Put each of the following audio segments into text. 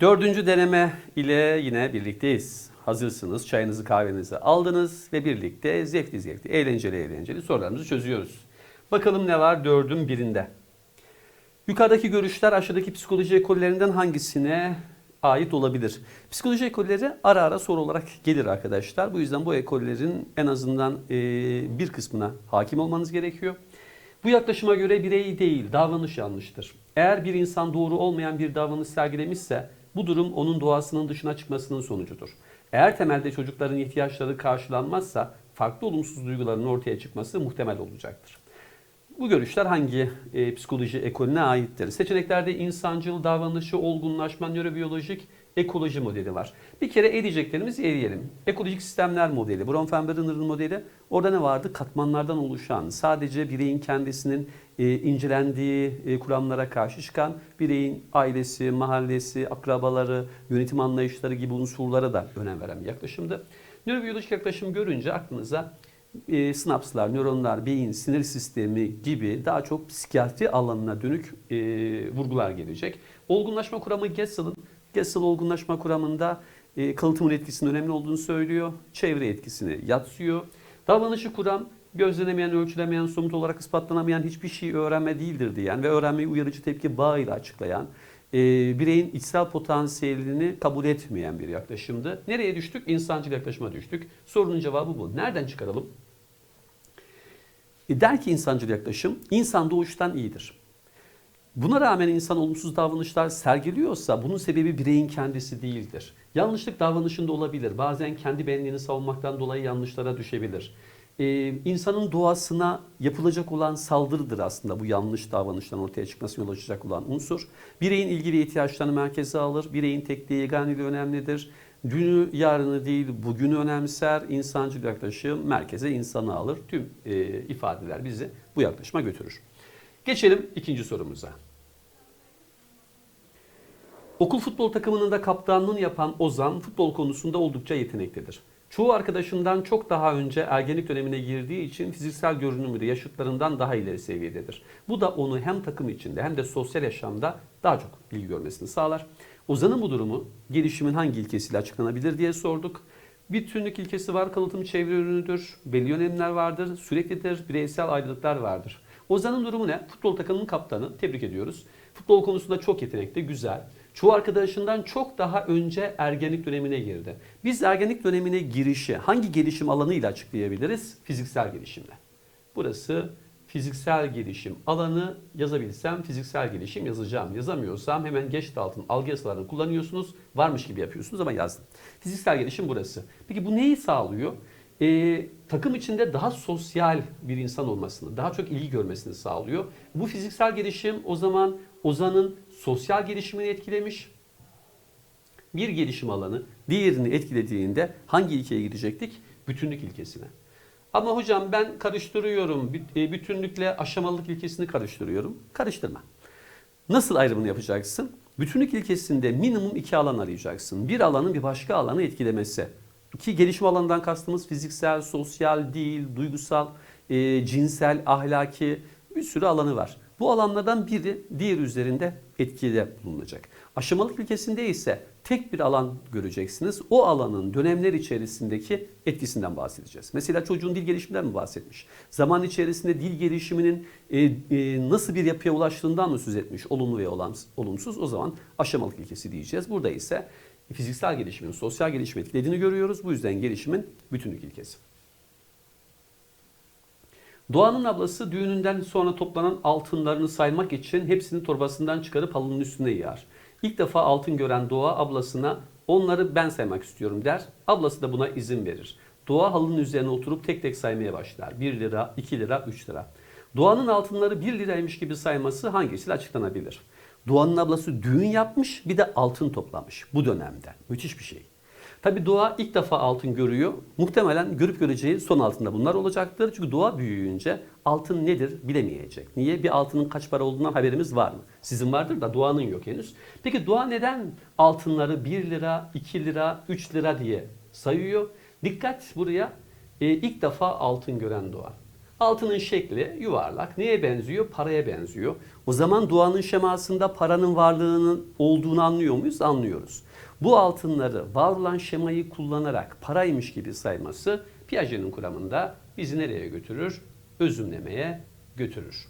Dördüncü deneme ile yine birlikteyiz. Hazırsınız, çayınızı kahvenizi aldınız ve birlikte zevkli zevkli, eğlenceli eğlenceli sorularımızı çözüyoruz. Bakalım ne var dördün birinde. Yukarıdaki görüşler aşağıdaki psikoloji ekollerinden hangisine ait olabilir? Psikoloji ekolleri ara ara soru olarak gelir arkadaşlar. Bu yüzden bu ekollerin en azından e, bir kısmına hakim olmanız gerekiyor. Bu yaklaşıma göre birey değil, davranış yanlıştır. Eğer bir insan doğru olmayan bir davranış sergilemişse bu durum onun doğasının dışına çıkmasının sonucudur. Eğer temelde çocukların ihtiyaçları karşılanmazsa farklı olumsuz duyguların ortaya çıkması muhtemel olacaktır. Bu görüşler hangi e, psikoloji ekolüne aittir? Seçeneklerde insancıl davranışı, olgunlaşma, nörobiyolojik, ekoloji modeli var. Bir kere edeceklerimizi eleyelim. Ekolojik sistemler modeli, Bronfenbrenner'ın modeli. Orada ne vardı? Katmanlardan oluşan, sadece bireyin kendisinin e, incelendiği e, kuramlara karşı çıkan bireyin ailesi, mahallesi, akrabaları, yönetim anlayışları gibi unsurlara da önem veren bir yaklaşımdı. Nörobiyolojik yaklaşım görünce aklınıza e, sinapslar, nöronlar, beyin, sinir sistemi gibi daha çok psikiyatri alanına dönük e, vurgular gelecek. Olgunlaşma kuramı Gessel'ın, Gessel olgunlaşma kuramında e, kalıtımın etkisinin önemli olduğunu söylüyor. Çevre etkisini yatsıyor. Davranışı kuram gözlenemeyen, ölçülemeyen, somut olarak ispatlanamayan hiçbir şey öğrenme değildir diyen ve öğrenmeyi uyarıcı tepki bağıyla açıklayan e, bireyin içsel potansiyelini kabul etmeyen bir yaklaşımdı. Nereye düştük? İnsancıl yaklaşıma düştük. Sorunun cevabı bu. Nereden çıkaralım? E, der ki insancıl yaklaşım, insan doğuştan iyidir. Buna rağmen insan olumsuz davranışlar sergiliyorsa bunun sebebi bireyin kendisi değildir. Yanlışlık davranışında olabilir. Bazen kendi benliğini savunmaktan dolayı yanlışlara düşebilir. Ee, insanın doğasına yapılacak olan saldırıdır aslında bu yanlış davranışların ortaya çıkmasına yol açacak olan unsur. Bireyin ilgi ve ihtiyaçlarını merkeze alır. Bireyin tekliği yeganeliği önemlidir. Dünü yarını değil bugünü önemser. İnsancıl yaklaşım merkeze insanı alır. Tüm e, ifadeler bizi bu yaklaşıma götürür. Geçelim ikinci sorumuza. Okul futbol takımının da kaptanlığını yapan Ozan futbol konusunda oldukça yeteneklidir. Çoğu arkadaşından çok daha önce ergenlik dönemine girdiği için fiziksel görünümü de yaşıtlarından daha ileri seviyededir. Bu da onu hem takım içinde hem de sosyal yaşamda daha çok ilgi görmesini sağlar. Ozan'ın bu durumu gelişimin hangi ilkesiyle açıklanabilir diye sorduk. Bütünlük ilkesi var, kalıtım çevre ürünüdür, belli önemler vardır, süreklidir, bireysel ayrılıklar vardır. Ozan'ın durumu ne? Futbol takımının kaptanı, tebrik ediyoruz. Futbol konusunda çok yetenekli, güzel. Çoğu arkadaşından çok daha önce ergenlik dönemine girdi. Biz ergenlik dönemine girişi hangi gelişim alanıyla açıklayabiliriz? Fiziksel gelişimle. Burası fiziksel gelişim alanı yazabilsem fiziksel gelişim yazacağım. Yazamıyorsam hemen geç altın algı yasalarını kullanıyorsunuz. Varmış gibi yapıyorsunuz ama yazdım. Fiziksel gelişim burası. Peki bu neyi sağlıyor? Ee, takım içinde daha sosyal bir insan olmasını, daha çok ilgi görmesini sağlıyor. Bu fiziksel gelişim o zaman Ozan'ın sosyal gelişimini etkilemiş. Bir gelişim alanı diğerini etkilediğinde hangi ilkeye gidecektik? Bütünlük ilkesine. Ama hocam ben karıştırıyorum. e, Bütünlükle aşamalılık ilkesini karıştırıyorum. Karıştırma. Nasıl ayrımını yapacaksın? Bütünlük ilkesinde minimum iki alan arayacaksın. Bir alanın bir başka alanı etkilemesi. Ki gelişim alanından kastımız fiziksel, sosyal, dil, duygusal, e, cinsel, ahlaki bir sürü alanı var. Bu alanlardan biri diğer üzerinde etkide bulunacak. Aşamalık ilkesinde ise tek bir alan göreceksiniz. O alanın dönemler içerisindeki etkisinden bahsedeceğiz. Mesela çocuğun dil gelişiminden mi bahsetmiş? Zaman içerisinde dil gelişiminin e, e, nasıl bir yapıya ulaştığından mı söz etmiş? Olumlu ve olumsuz. O zaman aşamalık ilkesi diyeceğiz. Burada ise fiziksel gelişimin sosyal gelişimi etkilediğini görüyoruz. Bu yüzden gelişimin bütünlük ilkesi. Doğanın ablası düğününden sonra toplanan altınlarını saymak için hepsini torbasından çıkarıp halının üstüne yığar. İlk defa altın gören Doğa ablasına onları ben saymak istiyorum der. Ablası da buna izin verir. Doğa halının üzerine oturup tek tek saymaya başlar. 1 lira, 2 lira, 3 lira. Doğanın altınları 1 liraymış gibi sayması hangisiyle açıklanabilir? Doğanın ablası düğün yapmış bir de altın toplamış bu dönemde. Müthiş bir şey. Tabi doğa ilk defa altın görüyor. Muhtemelen görüp göreceği son altında bunlar olacaktır. Çünkü doğa büyüyünce altın nedir bilemeyecek. Niye? Bir altının kaç para olduğundan haberimiz var mı? Sizin vardır da doğanın yok henüz. Peki doğa neden altınları 1 lira, 2 lira, 3 lira diye sayıyor? Dikkat buraya. Ee, ilk defa altın gören doğa. Altının şekli yuvarlak. Neye benziyor? Paraya benziyor. O zaman duanın şemasında paranın varlığının olduğunu anlıyor muyuz? Anlıyoruz. Bu altınları var olan şemayı kullanarak paraymış gibi sayması Piaget'in kuramında bizi nereye götürür? Özümlemeye götürür.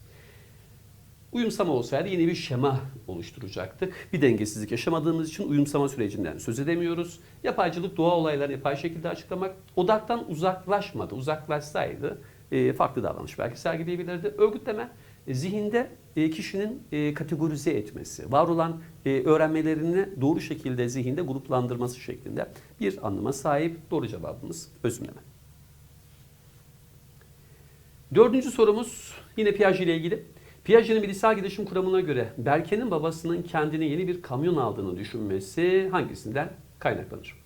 Uyumsama olsaydı yeni bir şema oluşturacaktık. Bir dengesizlik yaşamadığımız için uyumsama sürecinden söz edemiyoruz. Yapaycılık doğa olaylarını yapay şekilde açıklamak. Odaktan uzaklaşmadı. Uzaklaşsaydı e, farklı davranış belki sergileyebilirdi. Örgütleme e, zihinde e, kişinin kategorize etmesi, var olan öğrenmelerini doğru şekilde zihinde gruplandırması şeklinde bir anlama sahip. Doğru cevabımız özümleme. Dördüncü sorumuz yine Piaget ile ilgili. Piaget'in bilişsel gelişim kuramına göre Berke'nin babasının kendine yeni bir kamyon aldığını düşünmesi hangisinden kaynaklanır?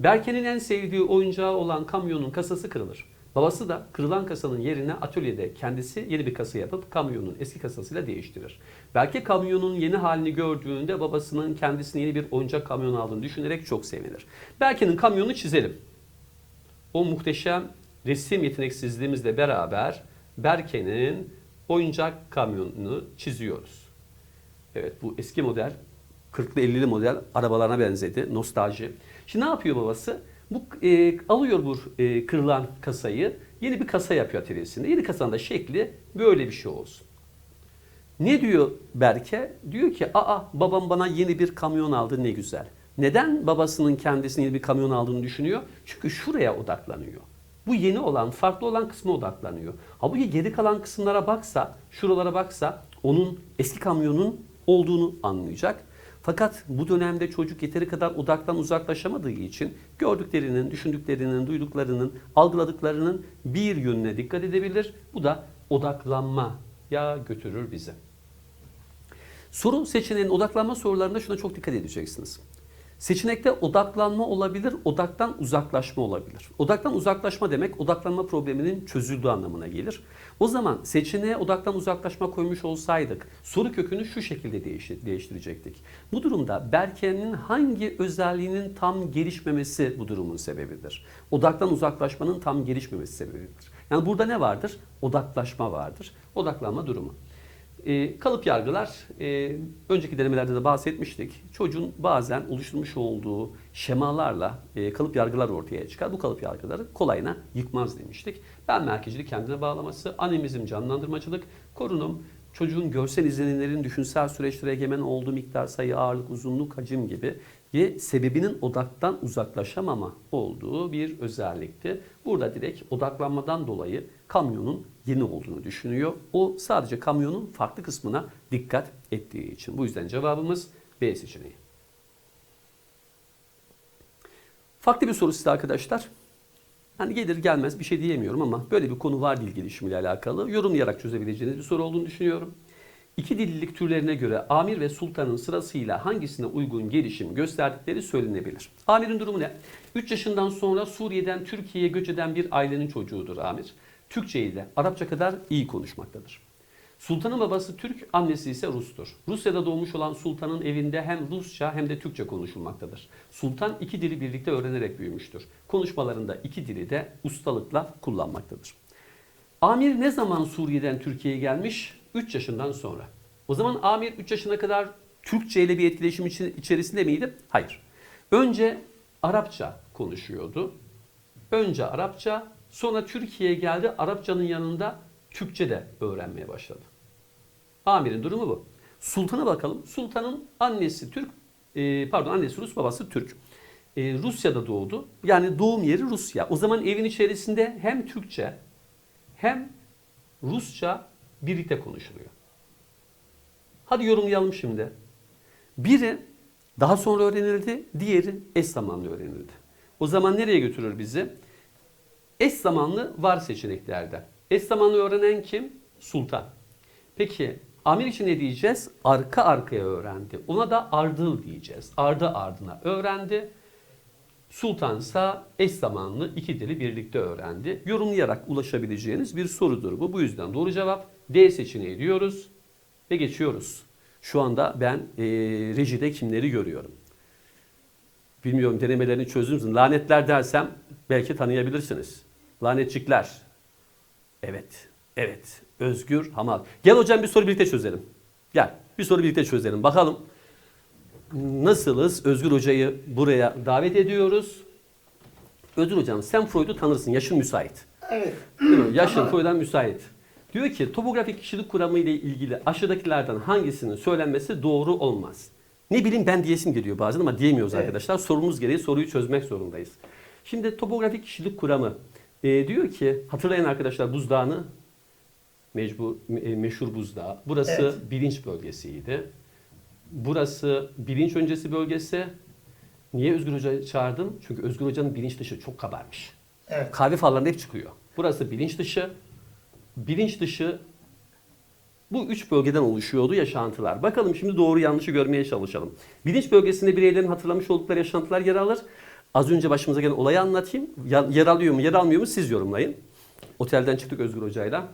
Berke'nin en sevdiği oyuncağı olan kamyonun kasası kırılır. Babası da kırılan kasanın yerine atölyede kendisi yeni bir kasa yapıp kamyonun eski kasasıyla değiştirir. Berke kamyonun yeni halini gördüğünde babasının kendisine yeni bir oyuncak kamyon aldığını düşünerek çok sevinir. Berke'nin kamyonunu çizelim. O muhteşem resim yeteneksizliğimizle beraber Berke'nin oyuncak kamyonunu çiziyoruz. Evet bu eski model 40'lı 50'li model arabalarına benzedi. Nostalji. Şimdi ne yapıyor babası? Bu e, alıyor bu e, kırılan kasayı, yeni bir kasa yapıyor atölyesinde. Yeni kasanın da şekli böyle bir şey olsun. Ne diyor Berke? Diyor ki aa babam bana yeni bir kamyon aldı ne güzel. Neden babasının kendisine yeni bir kamyon aldığını düşünüyor? Çünkü şuraya odaklanıyor. Bu yeni olan, farklı olan kısma odaklanıyor. Halbuki geri kalan kısımlara baksa, şuralara baksa onun eski kamyonun olduğunu anlayacak. Fakat bu dönemde çocuk yeteri kadar odaktan uzaklaşamadığı için gördüklerinin, düşündüklerinin, duyduklarının, algıladıklarının bir yönüne dikkat edebilir. Bu da odaklanmaya götürür bizi. Soru seçeneğinin odaklanma sorularında şuna çok dikkat edeceksiniz. Seçenekte odaklanma olabilir, odaktan uzaklaşma olabilir. Odaktan uzaklaşma demek odaklanma probleminin çözüldüğü anlamına gelir. O zaman seçeneğe odaktan uzaklaşma koymuş olsaydık soru kökünü şu şekilde değiştir- değiştirecektik. Bu durumda Berke'nin hangi özelliğinin tam gelişmemesi bu durumun sebebidir? Odaktan uzaklaşmanın tam gelişmemesi sebebidir. Yani burada ne vardır? Odaklaşma vardır. Odaklanma durumu. E, kalıp yargılar, e, önceki denemelerde de bahsetmiştik. Çocuğun bazen oluşturmuş olduğu şemalarla e, kalıp yargılar ortaya çıkar. Bu kalıp yargıları kolayına yıkmaz demiştik. Ben merkezcilik kendine bağlaması, animizm canlandırmacılık, korunum, çocuğun görsel izlenimlerin düşünsel süreçlere egemen olduğu miktar, sayı, ağırlık, uzunluk, hacim gibi ve sebebinin odaktan uzaklaşamama olduğu bir özellikti. Burada direkt odaklanmadan dolayı kamyonun yeni olduğunu düşünüyor. O sadece kamyonun farklı kısmına dikkat ettiği için. Bu yüzden cevabımız B seçeneği. Farklı bir soru size arkadaşlar. Hani gelir gelmez bir şey diyemiyorum ama böyle bir konu var dil gelişimiyle alakalı. Yorumlayarak çözebileceğiniz bir soru olduğunu düşünüyorum. İki dillilik türlerine göre amir ve sultanın sırasıyla hangisine uygun gelişim gösterdikleri söylenebilir. Amir'in durumu ne? 3 yaşından sonra Suriye'den Türkiye'ye göç eden bir ailenin çocuğudur amir. Türkçeyi de Arapça kadar iyi konuşmaktadır. Sultanın babası Türk, annesi ise Rus'tur. Rusya'da doğmuş olan sultanın evinde hem Rusça hem de Türkçe konuşulmaktadır. Sultan iki dili birlikte öğrenerek büyümüştür. Konuşmalarında iki dili de ustalıkla kullanmaktadır. Amir ne zaman Suriye'den Türkiye'ye gelmiş? 3 yaşından sonra. O zaman Amir 3 yaşına kadar Türkçe ile bir etkileşim içerisinde miydi? Hayır. Önce Arapça konuşuyordu. Önce Arapça, sonra Türkiye'ye geldi. Arapçanın yanında Türkçe de öğrenmeye başladı. Amir'in durumu bu. Sultan'a bakalım. Sultan'ın annesi Türk, e, pardon annesi Rus, babası Türk. E, Rusya'da doğdu. Yani doğum yeri Rusya. O zaman evin içerisinde hem Türkçe hem Rusça birlikte konuşuluyor. Hadi yorumlayalım şimdi. Biri daha sonra öğrenildi, diğeri eş zamanlı öğrenildi. O zaman nereye götürür bizi? Eş zamanlı var seçeneklerden. Eş zamanlı öğrenen kim? Sultan. Peki amir için ne diyeceğiz? Arka arkaya öğrendi. Ona da ardıl diyeceğiz. Ardı ardına öğrendi. Sultansa eş zamanlı iki dili birlikte öğrendi. Yorumlayarak ulaşabileceğiniz bir sorudur bu. Bu yüzden doğru cevap D seçeneği diyoruz ve geçiyoruz. Şu anda ben e, rejide kimleri görüyorum? Bilmiyorum denemelerini çözdünüz mü? Lanetler dersem belki tanıyabilirsiniz. Lanetçikler. Evet. Evet. Özgür Hamal. Gel hocam bir soru birlikte çözelim. Gel. Bir soru birlikte çözelim. Bakalım nasılız? Özgür Hoca'yı buraya davet ediyoruz. Özgür Hocam sen Freud'u tanırsın. Yaşın müsait. Evet. Değil mi? Yaşın Freud'a müsait. Diyor ki topografik kişilik kuramı ile ilgili aşağıdakilerden hangisinin söylenmesi doğru olmaz. Ne bileyim ben diyesim geliyor bazen ama diyemiyoruz Evet. arkadaşlar. Sorumuz gereği soruyu çözmek zorundayız. Şimdi topografik kişilik kuramı e, diyor ki hatırlayın arkadaşlar buzdağını mecbur me- meşhur buzdağı. Burası Evet. bilinç bölgesiydi. Burası bilinç öncesi bölgesi. Niye Özgür Hoca'yı çağırdım? Çünkü Özgür Hoca'nın bilinç dışı çok kabarmış. Evet. Kahve fallarında hep çıkıyor. Burası bilinç dışı. Bilinç dışı bu üç bölgeden oluşuyordu yaşantılar. Bakalım şimdi doğru yanlışı görmeye çalışalım. Bilinç bölgesinde bireylerin hatırlamış oldukları yaşantılar yer alır. Az önce başımıza gelen olayı anlatayım. Yer alıyor mu, yer almıyor mu siz yorumlayın. Otelden çıktık Özgür Hoca'yla.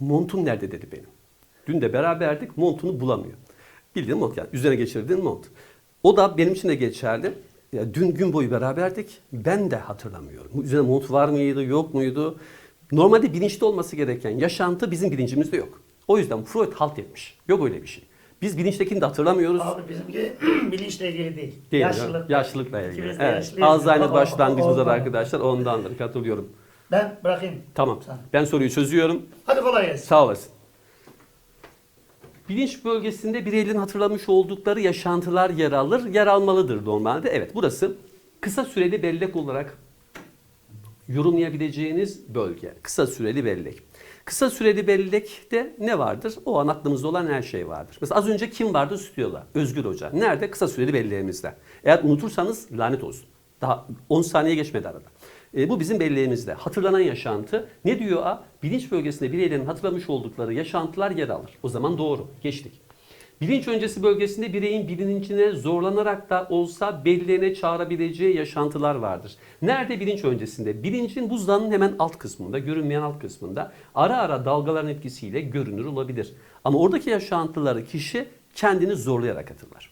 Montun nerede dedi benim. Dün de beraberdik montunu bulamıyor. Bildiğin mont yani üzerine geçirdiğin mont. O da benim için de geçerli. Ya dün gün boyu beraberdik. Ben de hatırlamıyorum. Üzerine mont var mıydı, yok muydu? Normalde bilinçli olması gereken yaşantı bizim bilincimizde yok. O yüzden Freud halt etmiş. Yok öyle bir şey. Biz bilinçtekini de hatırlamıyoruz. Abi bizimki bilinçle ilgili değil. Değil mi? Yaşlılık. Yaşlılıkla ilgili. Evet. Alzheimer başlangıcımızda da arkadaşlar ondandır. Katılıyorum. Ben bırakayım. Tamam. Sen. Ben soruyu çözüyorum. Hadi kolay gelsin. Sağ olasın. Bilinç bölgesinde bireylerin hatırlamış oldukları yaşantılar yer alır. Yer almalıdır normalde. Evet burası kısa süreli bellek olarak yorumlayabileceğiniz bölge. Kısa süreli bellek. Kısa süreli bellekte ne vardır? O an aklımızda olan her şey vardır. Mesela az önce kim vardı stüdyoda? Özgür Hoca. Nerede? Kısa süreli belleğimizde. Eğer unutursanız lanet olsun. Daha 10 saniye geçmedi arada. E, bu bizim belleğimizde. Hatırlanan yaşantı. Ne diyor A? Bilinç bölgesinde bireylerin hatırlamış oldukları yaşantılar yer alır. O zaman doğru. Geçtik. Bilinç öncesi bölgesinde bireyin bilincine zorlanarak da olsa belleğine çağırabileceği yaşantılar vardır. Nerede bilinç öncesinde? Bilincin buzdağının hemen alt kısmında, görünmeyen alt kısmında ara ara dalgaların etkisiyle görünür olabilir. Ama oradaki yaşantıları kişi kendini zorlayarak hatırlar.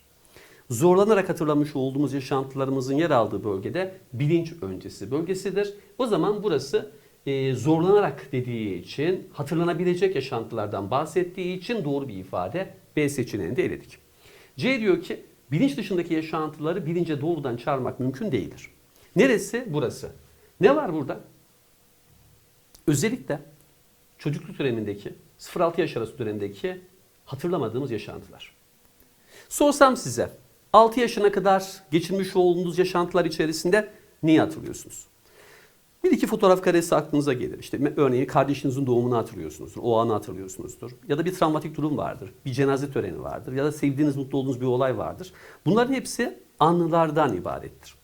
Zorlanarak hatırlamış olduğumuz yaşantılarımızın yer aldığı bölgede bilinç öncesi bölgesidir. O zaman burası e, zorlanarak dediği için hatırlanabilecek yaşantılardan bahsettiği için doğru bir ifade B seçeneğini de eledik. C diyor ki bilinç dışındaki yaşantıları bilince doğrudan çağırmak mümkün değildir. Neresi? Burası. Ne var burada? Özellikle çocukluk dönemindeki 0-6 yaş arası dönemindeki hatırlamadığımız yaşantılar. Sorsam size 6 yaşına kadar geçirmiş olduğunuz yaşantılar içerisinde neyi hatırlıyorsunuz? Bir iki fotoğraf karesi aklınıza gelir. İşte örneğin kardeşinizin doğumunu hatırlıyorsunuzdur. O anı hatırlıyorsunuzdur. Ya da bir travmatik durum vardır. Bir cenaze töreni vardır. Ya da sevdiğiniz, mutlu olduğunuz bir olay vardır. Bunların hepsi anılardan ibarettir.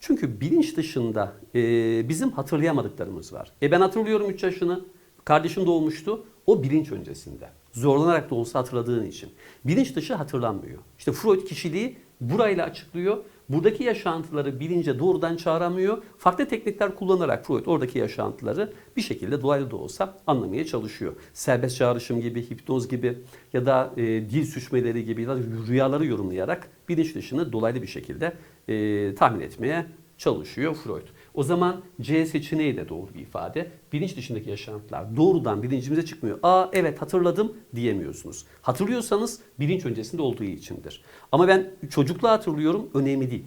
Çünkü bilinç dışında e, bizim hatırlayamadıklarımız var. E ben hatırlıyorum 3 yaşını. Kardeşim doğmuştu. O bilinç öncesinde. Zorlanarak da olsa hatırladığın için. Bilinç dışı hatırlanmıyor. İşte Freud kişiliği burayla açıklıyor. Buradaki yaşantıları bilince doğrudan çağıramıyor. Farklı teknikler kullanarak Freud oradaki yaşantıları bir şekilde dolaylı da olsa anlamaya çalışıyor. Serbest çağrışım gibi, hipnoz gibi ya da e, dil suçmeleri gibi ya da rüyaları yorumlayarak bilinç dışını dolaylı bir şekilde e, tahmin etmeye çalışıyor Freud. O zaman C seçeneği de doğru bir ifade. Bilinç dışındaki yaşantılar doğrudan bilincimize çıkmıyor. Aa evet hatırladım diyemiyorsunuz. Hatırlıyorsanız bilinç öncesinde olduğu içindir. Ama ben çocukluğu hatırlıyorum önemli değil.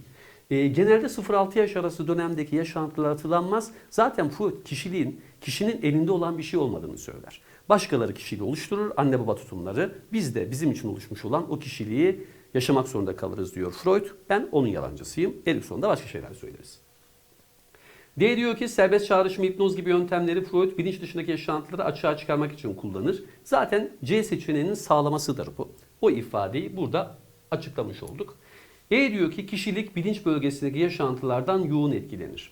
E, genelde 0-6 yaş arası dönemdeki yaşantılar hatırlanmaz. Zaten Freud kişiliğin kişinin elinde olan bir şey olmadığını söyler. Başkaları kişiliği oluşturur, anne baba tutumları. Biz de bizim için oluşmuş olan o kişiliği yaşamak zorunda kalırız diyor Freud. Ben onun yalancısıyım. Erikson'da başka şeyler söyleriz. D diyor ki serbest çağrışım, hipnoz gibi yöntemleri Freud bilinç dışındaki yaşantıları açığa çıkarmak için kullanır. Zaten C seçeneğinin sağlamasıdır bu. O ifadeyi burada açıklamış olduk. E diyor ki kişilik bilinç bölgesindeki yaşantılardan yoğun etkilenir.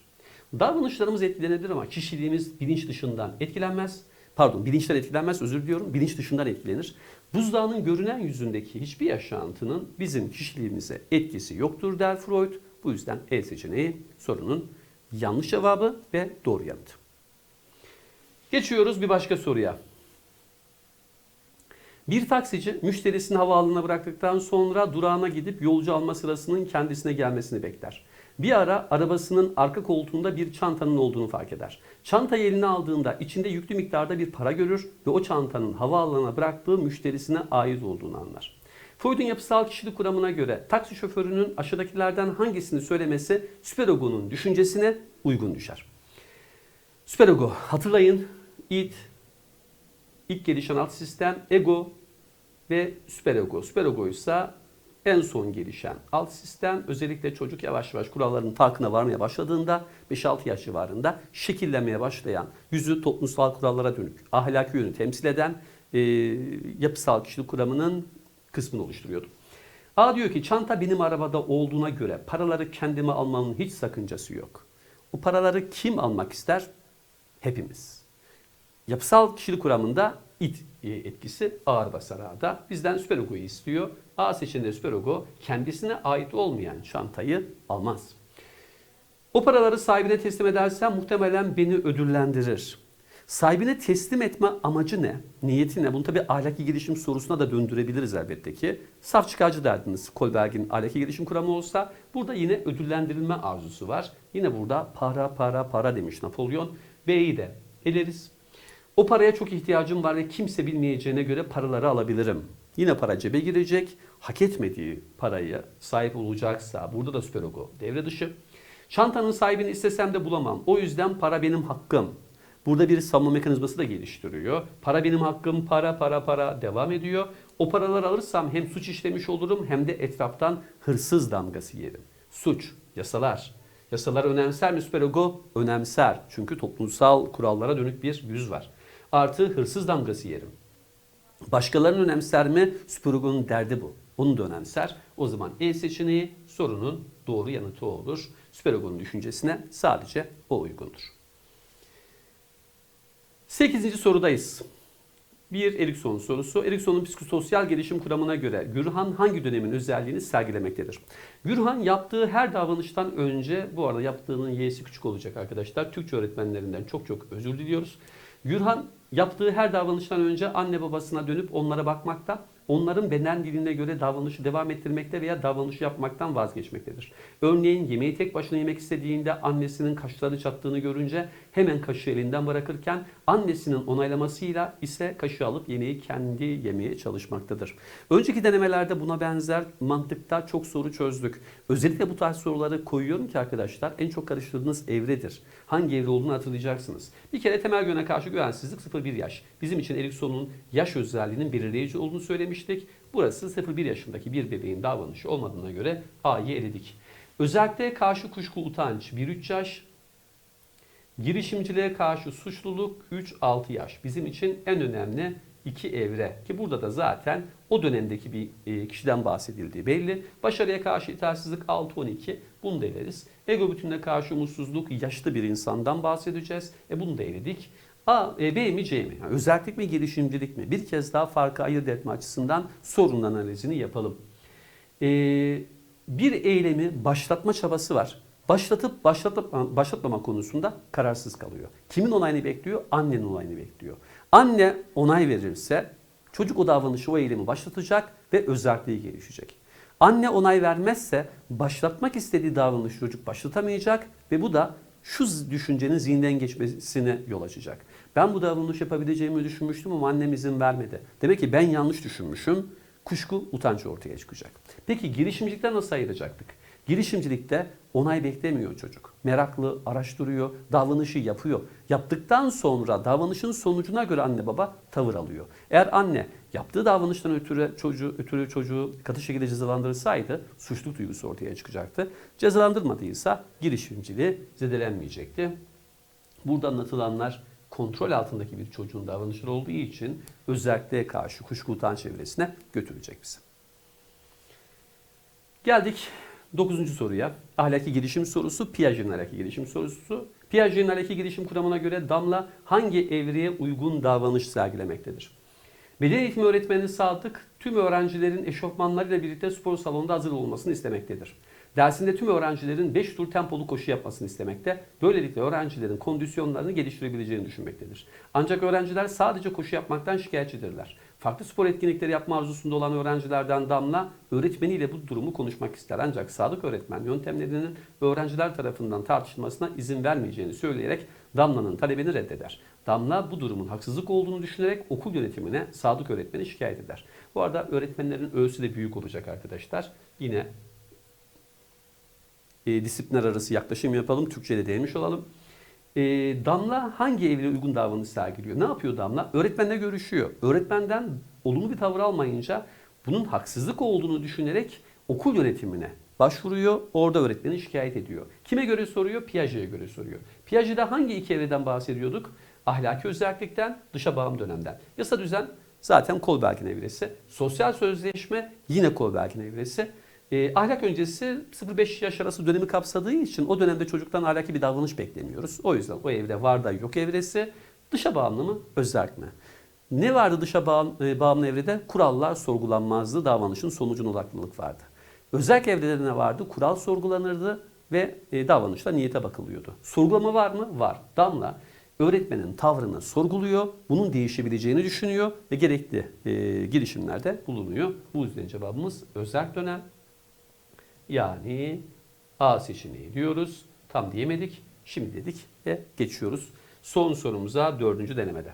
Davranışlarımız etkilenebilir ama kişiliğimiz bilinç dışından etkilenmez. Pardon bilinçten etkilenmez özür diliyorum. Bilinç dışından etkilenir. Buzdağının görünen yüzündeki hiçbir yaşantının bizim kişiliğimize etkisi yoktur der Freud. Bu yüzden E seçeneği sorunun yanlış cevabı ve doğru yanıtı. Geçiyoruz bir başka soruya. Bir taksici müşterisini havaalanına bıraktıktan sonra durağına gidip yolcu alma sırasının kendisine gelmesini bekler. Bir ara arabasının arka koltuğunda bir çantanın olduğunu fark eder. Çantayı eline aldığında içinde yüklü miktarda bir para görür ve o çantanın havaalanına bıraktığı müşterisine ait olduğunu anlar. Freud'un yapısal kişilik kuramına göre taksi şoförünün aşağıdakilerden hangisini söylemesi süperego'nun düşüncesine uygun düşer. Süperego hatırlayın id, ilk gelişen alt sistem, ego ve süperego. Süperego ise en son gelişen alt sistem özellikle çocuk yavaş yavaş kuralların farkına varmaya başladığında 5-6 yaş civarında şekillenmeye başlayan yüzü toplumsal kurallara dönük ahlaki yönü temsil eden e, yapısal kişilik kuramının kısmını oluşturuyordu. A diyor ki çanta benim arabada olduğuna göre paraları kendime almamın hiç sakıncası yok. O paraları kim almak ister? Hepimiz. Yapısal kişilik kuramında it e, etkisi ağır basar A'da. Bizden süperego'yu istiyor. A seçeneğinde süperego kendisine ait olmayan çantayı almaz. O paraları sahibine teslim edersen muhtemelen beni ödüllendirir. Sahibine teslim etme amacı ne? Niyeti ne? Bunu tabii ahlaki gelişim sorusuna da döndürebiliriz elbette ki. Saf çıkarcı derdiniz Kolberg'in ahlaki gelişim kuramı olsa burada yine ödüllendirilme arzusu var. Yine burada para para para demiş Napolyon. B'yi de eleriz. O paraya çok ihtiyacım var ve kimse bilmeyeceğine göre paraları alabilirim. Yine para cebe girecek. Hak etmediği parayı sahip olacaksa burada da süperogo devre dışı. Çantanın sahibini istesem de bulamam. O yüzden para benim hakkım. Burada bir savunma mekanizması da geliştiriyor. Para benim hakkım, para para para devam ediyor. O paraları alırsam hem suç işlemiş olurum hem de etraftan hırsız damgası yerim. Suç, yasalar. Yasalar önemser mi süperego? Önemser. Çünkü toplumsal kurallara dönük bir yüz var. Artı hırsız damgası yerim. Başkalarının önemser mi? Süperego'nun derdi bu. Onu da önemser. O zaman E seçeneği sorunun doğru yanıtı olur. Süperego'nun düşüncesine sadece o uygundur. Sekizinci sorudayız. Bir Erikson sorusu. Erikson'un psikososyal gelişim kuramına göre Gürhan hangi dönemin özelliğini sergilemektedir? Gürhan yaptığı her davranıştan önce, bu arada yaptığının y'si küçük olacak arkadaşlar. Türkçe öğretmenlerinden çok çok özür diliyoruz. Gürhan yaptığı her davranıştan önce anne babasına dönüp onlara bakmakta, onların beden diline göre davranışı devam ettirmekte veya davranışı yapmaktan vazgeçmektedir. Örneğin yemeği tek başına yemek istediğinde annesinin kaşları çattığını görünce hemen kaşığı elinden bırakırken annesinin onaylamasıyla ise kaşığı alıp yemeği kendi yemeye çalışmaktadır. Önceki denemelerde buna benzer mantıkta çok soru çözdük. Özellikle bu tarz soruları koyuyorum ki arkadaşlar en çok karıştırdığınız evredir. Hangi evre olduğunu hatırlayacaksınız. Bir kere temel güvene karşı güvensizlik 0-1 yaş. Bizim için Erikson'un yaş özelliğinin belirleyici olduğunu söylemiştik. Burası 0-1 yaşındaki bir bebeğin davranışı olmadığına göre A'yı eledik. Özellikle karşı kuşku utanç 1-3 yaş, Girişimciliğe karşı suçluluk 3-6 yaş. Bizim için en önemli iki evre. Ki burada da zaten o dönemdeki bir e, kişiden bahsedildiği belli. Başarıya karşı itaatsizlik 6-12. Bunu da eleriz. Ego bütününe karşı umutsuzluk yaşlı bir insandan bahsedeceğiz. E bunu da eledik. A, e, B mi C mi? Yani özellik mi girişimcilik mi? Bir kez daha farkı ayırt etme açısından sorun analizini yapalım. E, bir eylemi başlatma çabası var. Başlatıp başlatıp başlatmama konusunda kararsız kalıyor. Kimin onayını bekliyor? Annenin onayını bekliyor. Anne onay verirse çocuk o davranışı, o eylemi başlatacak ve özelliği gelişecek. Anne onay vermezse başlatmak istediği davranışı çocuk başlatamayacak ve bu da şu düşüncenin zihinden geçmesine yol açacak. Ben bu davranışı yapabileceğimi düşünmüştüm ama annem izin vermedi. Demek ki ben yanlış düşünmüşüm. Kuşku, utanç ortaya çıkacak. Peki girişimcilikten nasıl ayıracaktık? Girişimcilikte onay beklemiyor çocuk. Meraklı, araştırıyor, davranışı yapıyor. Yaptıktan sonra davranışın sonucuna göre anne baba tavır alıyor. Eğer anne yaptığı davranıştan ötürü çocuğu, ötürü çocuğu katı şekilde cezalandırırsaydı suçluluk duygusu ortaya çıkacaktı. Cezalandırmadıysa girişimciliği zedelenmeyecekti. Burada anlatılanlar kontrol altındaki bir çocuğun davranışları olduğu için özellikle karşı kuşku utanç çevresine götürecek bizi. Geldik 9. soruya. Ahlaki gelişim sorusu, Piaget'in ahlaki gelişim sorusu. Piaget'in ahlaki gelişim kuramına göre Damla hangi evreye uygun davranış sergilemektedir? Beden eğitimi öğretmeni Sadık tüm öğrencilerin eşofmanlarıyla birlikte spor salonunda hazır olmasını istemektedir. Dersinde tüm öğrencilerin 5 tur tempolu koşu yapmasını istemekte, böylelikle öğrencilerin kondisyonlarını geliştirebileceğini düşünmektedir. Ancak öğrenciler sadece koşu yapmaktan şikayetçidirler. Farklı spor etkinlikleri yapma arzusunda olan öğrencilerden Damla öğretmeniyle bu durumu konuşmak ister. Ancak Sadık öğretmen yöntemlerinin öğrenciler tarafından tartışılmasına izin vermeyeceğini söyleyerek Damla'nın talebini reddeder. Damla bu durumun haksızlık olduğunu düşünerek okul yönetimine Sadık öğretmeni şikayet eder. Bu arada öğretmenlerin ölçüsü de büyük olacak arkadaşlar. Yine e, disiplinler arası yaklaşım yapalım. Türkçe'de değinmiş olalım. E, Damla hangi evre uygun davranış sergiliyor? Ne yapıyor Damla? Öğretmenle görüşüyor. Öğretmenden olumlu bir tavır almayınca bunun haksızlık olduğunu düşünerek okul yönetimine başvuruyor. Orada öğretmeni şikayet ediyor. Kime göre soruyor? Piaget'e göre soruyor. Piaget'de hangi iki evreden bahsediyorduk? Ahlaki özellikten, dışa bağım dönemden. Yasa düzen zaten Kolberg'in evresi. Sosyal sözleşme yine Kolberg'in evresi. E, ahlak öncesi 0-5 yaş arası dönemi kapsadığı için o dönemde çocuktan ahlaki bir davranış beklemiyoruz. O yüzden o evde var da yok evresi. Dışa bağımlı mı? Özerk mi? Ne vardı dışa e, bağımlı evrede? Kurallar sorgulanmazdı, davranışın sonucuna odaklılık vardı. Özerk evrede de ne vardı? Kural sorgulanırdı ve e, davranışta niyete bakılıyordu. Sorgulama var mı? Var. Damla öğretmenin tavrını sorguluyor, bunun değişebileceğini düşünüyor ve gerekli e, girişimlerde bulunuyor. Bu yüzden cevabımız özerk dönem. Yani A seçeneği diyoruz. Tam diyemedik. Şimdi dedik ve geçiyoruz. Son sorumuza dördüncü denemede.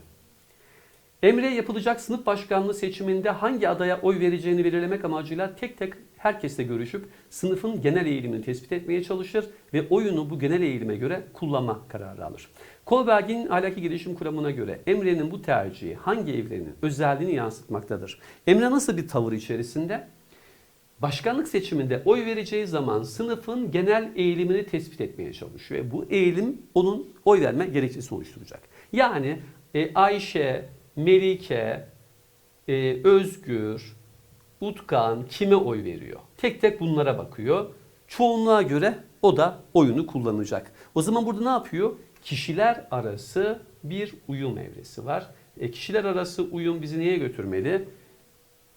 Emre yapılacak sınıf başkanlığı seçiminde hangi adaya oy vereceğini belirlemek amacıyla tek tek herkesle görüşüp sınıfın genel eğilimini tespit etmeye çalışır ve oyunu bu genel eğilime göre kullanma kararı alır. Kohlberg'in ahlaki gelişim kuramına göre Emre'nin bu tercihi hangi evrenin özelliğini yansıtmaktadır? Emre nasıl bir tavır içerisinde? Başkanlık seçiminde oy vereceği zaman sınıfın genel eğilimini tespit etmeye çalışıyor. Ve bu eğilim onun oy verme gerekçesi oluşturacak. Yani e, Ayşe, Melike, e, Özgür, Utkan kime oy veriyor? Tek tek bunlara bakıyor. Çoğunluğa göre o da oyunu kullanacak. O zaman burada ne yapıyor? Kişiler arası bir uyum evresi var. E, kişiler arası uyum bizi neye götürmeli?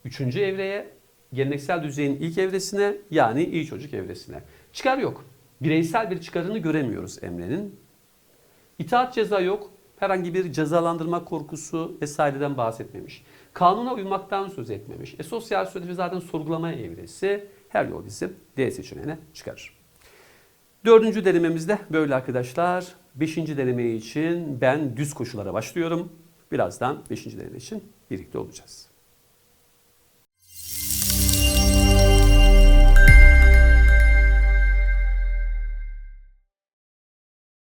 Üçüncü evreye, geleneksel düzeyin ilk evresine yani iyi çocuk evresine. Çıkar yok. Bireysel bir çıkarını göremiyoruz Emre'nin. İtaat ceza yok. Herhangi bir cezalandırma korkusu vesaireden bahsetmemiş. Kanuna uymaktan söz etmemiş. E, sosyal sözleşme zaten sorgulama evresi. Her yol bizi D seçeneğine çıkarır. Dördüncü denememizde böyle arkadaşlar. Beşinci deneme için ben düz koşulara başlıyorum. Birazdan beşinci deneme için birlikte olacağız.